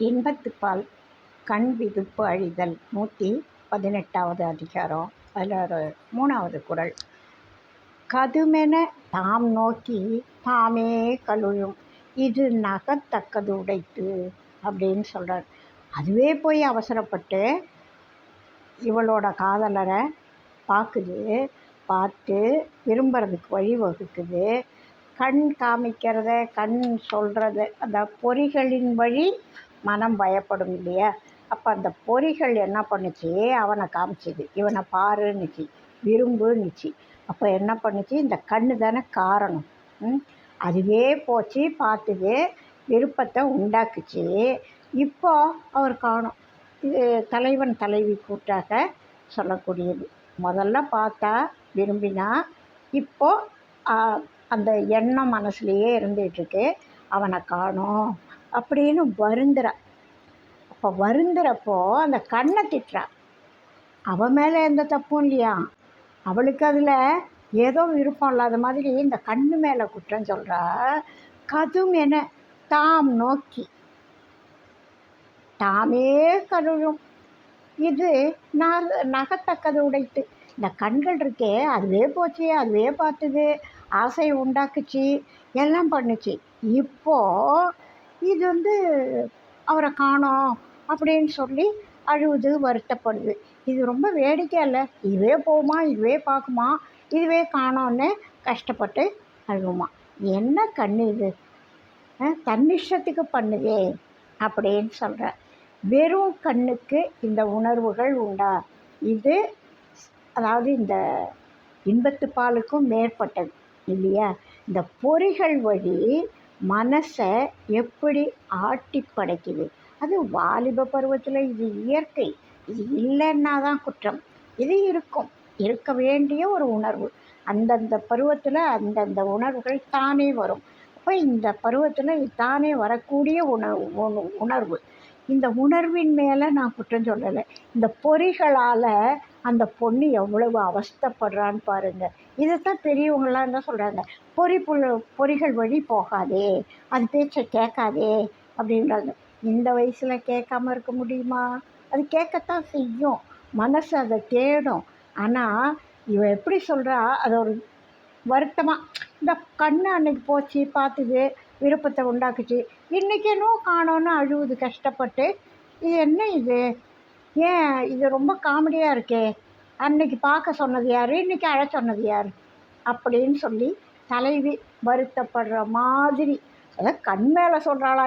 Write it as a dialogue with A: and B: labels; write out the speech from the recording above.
A: இன்பத்துப்பால் கண் விதுப்பு அழிதல் நூற்றி பதினெட்டாவது அதிகாரம். அதில் ஒரு மூணாவது குரல். கதுமென தாம் நோக்கி தாமே கழுழும். இது நகத்தக்கது உடைத்து அப்படின்னு சொல்கிறார் அதுவே போய் அவசரப்பட்டு இவளோட காதலரை பார்க்குது பார்த்து விரும்புறதுக்கு வழிவகுக்குது கண் காமிக்கிறத கண் சொல்கிறத அந்த பொறிகளின் வழி மனம் பயப்படும் இல்லையா? அப்போ அந்த பொறிகள் என்ன பண்ணுச்சு? அவனை காமிச்சிது. இவனை பாருன்னுச்சு. விரும்புன்னுச்சு. அப்போ என்ன பண்ணுச்சு? இந்த கண்ணு தானே காரணம். ம்? அதுவே போச்சு பார்த்துது விருப்பத்தை உண்டாக்குச்சு. இப்போ அவர் காணும். இது தலைவன் தலைவி கூட்டாக சொல்லக்கூடியது. முதல்ல பார்த்தா விரும்பினா இப்போ அந்த எண்ணம் மனசுலேயே இருந்துகிட்ருக்கு அவனை காணோம். அப்படின்னு வருந்துறா. அப்போ வருந்துறப்போ அந்த கண்ணை திட்டுறா. அவன் மேலே எந்த தப்பும் இல்லையா? அவளுக்கு அதில் ஏதோ விருப்பம் இல்லாத மாதிரி இந்த கண்ணு மேலே குற்றம் சொல்கிறா கதும் என தாம் நோக்கி. தாமே கருழும். இது நக நகத்தக்கது உடைத்து. இந்த கண்கள் இருக்கே அதுவே போச்சு அதுவே பார்த்துது. ஆசையை உண்டாக்குச்சு எல்லாம் பண்ணுச்சு. இப்போது இது வந்து அவரை காணோம் அப்படின்னு சொல்லி அழுவுது வருத்தப்படுது. இது ரொம்ப வேடிக்கை இல்லை இதுவே போகுமா? இதுவே பார்க்குமா? இதுவே காணோன்னு கஷ்டப்பட்டு அழுவுமா என்ன கண்ணு இது? தன்னிஷ்டத்துக்கு பண்ணுதே அப்படின்னு சொல்கிற வெறும் கண்ணுக்கு இந்த உணர்வுகள் உண்டா? இது அதாவது இந்த இன்பத்து பாலுக்கும் மேற்பட்டது இல்லையா? இந்த பொறிகள் வழி மனசை எப்படி ஆட்டி படைக்குது? அது வாலிப பருவத்தில் இது இயற்கை. இது இல்லைன்னா தான் குற்றம். இது இருக்கும். இருக்க வேண்டிய ஒரு உணர்வு. அந்தந்த பருவத்தில் அந்தந்த உணர்வுகள் தானே வரும். அப்போ இந்த பருவத்தில் தானே வரக்கூடிய உண உணர்வு. இந்த உணர்வின் மேலே நான் குற்றம் சொல்லலை. இந்த பொறிகளால் அந்த பொண்ணு எவ்வளவு அவஸ்தைப்படுறான்னு பாருங்கள் இதைத்தான் பெரியவங்களாம் என்ன சொல்கிறாங்க பொறி புல் பொறிகள் வழி போகாதே அது பேச்சை கேட்காதே அப்படின்றாங்க. இந்த வயசில் கேட்காம இருக்க முடியுமா? அது கேட்கத்தான் செய்யும். மனசு அதை தேடும். ஆனால் இவன் எப்படி சொல்கிறா அது ஒரு வருத்தமாக இந்த கண்ணு அன்னைக்கு போச்சு பார்த்துது விருப்பத்தை உண்டாக்குச்சு. இன்றைக்கி என்னவோ காணோன்னு அழுவுது கஷ்டப்பட்டு. இது என்ன இது? ஏன்? இது ரொம்ப காமெடியாக இருக்கே. அன்னைக்கு பார்க்க சொன்னது யார்? இன்றைக்கி அழ சொன்னது யார்? அப்படின்னு சொல்லி தலைவி வருத்தப்படுற மாதிரி அதாவது கண் மேலே சொல்கிறாளா